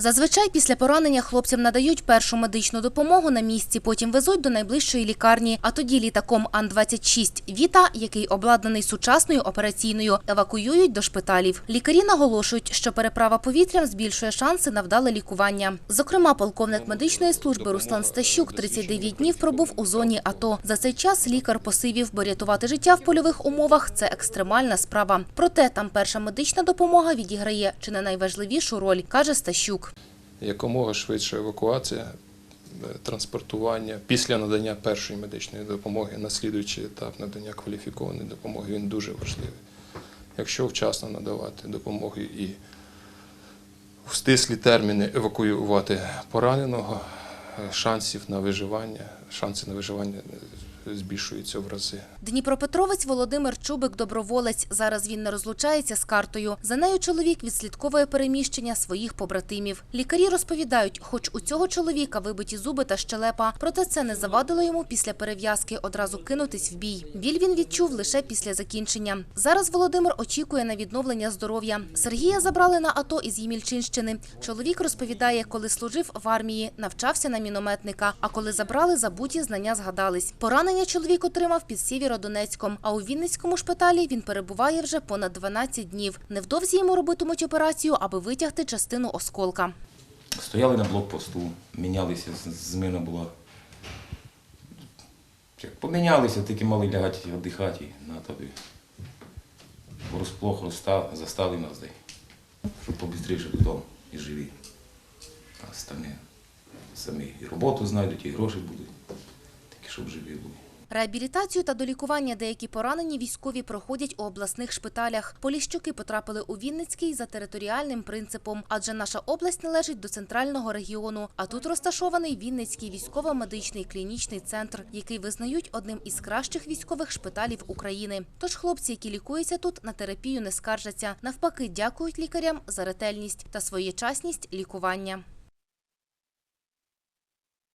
Зазвичай після поранення хлопцям надають першу медичну допомогу на місці, потім везуть до найближчої лікарні. А тоді літаком Ан-26 Віта, який обладнаний сучасною операційною, евакуюють до шпиталів. Лікарі наголошують, що переправа повітрям збільшує шанси на вдале лікування. Зокрема, полковник медичної служби Руслан Стащук 39 днів пробув у зоні АТО. За цей час лікар посивів, бо рятувати життя в польових умовах це екстремальна справа. Проте там перша медична допомога відіграє чи не найважливішу роль, каже Стащук. Якомога швидша евакуація, е, транспортування після надання першої медичної допомоги, наслідуючий етап надання кваліфікованої допомоги, він дуже важливий. Якщо вчасно надавати допомогу і в стислі терміни евакуювати пораненого, е, шансів на виживання, шанси на виживання збільшуються в рази. Дніпропетровець Володимир Чубик доброволець. Зараз він не розлучається з картою. За нею чоловік відслідковує переміщення своїх побратимів. Лікарі розповідають, хоч у цього чоловіка вибиті зуби та щелепа, проте це не завадило йому після перев'язки одразу кинутись в бій. Біль він відчув лише після закінчення. Зараз Володимир очікує на відновлення здоров'я. Сергія забрали на АТО із Ємільчинщини. Чоловік розповідає, коли служив в армії, навчався на мінометника. А коли забрали, забуті знання згадались. Поранення чоловік отримав під Сєвєродонецьком, а у Вінницькому шпиталі він перебуває вже понад 12 днів. Невдовзі йому робитимуть операцію, аби витягти частину осколка. Стояли на блокпосту, мінялися, зміна була. Помінялися, тільки мали лягати віддихати на тобі. Розплох застали нас де. Щоб побистріше додому і живі. А остальні самі і роботу знайдуть, і гроші будуть. Тільки щоб живі були. Реабілітацію та долікування деякі поранені військові проходять у обласних шпиталях. Поліщуки потрапили у Вінницький за територіальним принципом, адже наша область належить до центрального регіону. А тут розташований Вінницький військово-медичний клінічний центр, який визнають одним із кращих військових шпиталів України. Тож хлопці, які лікуються тут, на терапію не скаржаться. Навпаки, дякують лікарям за ретельність та своєчасність лікування.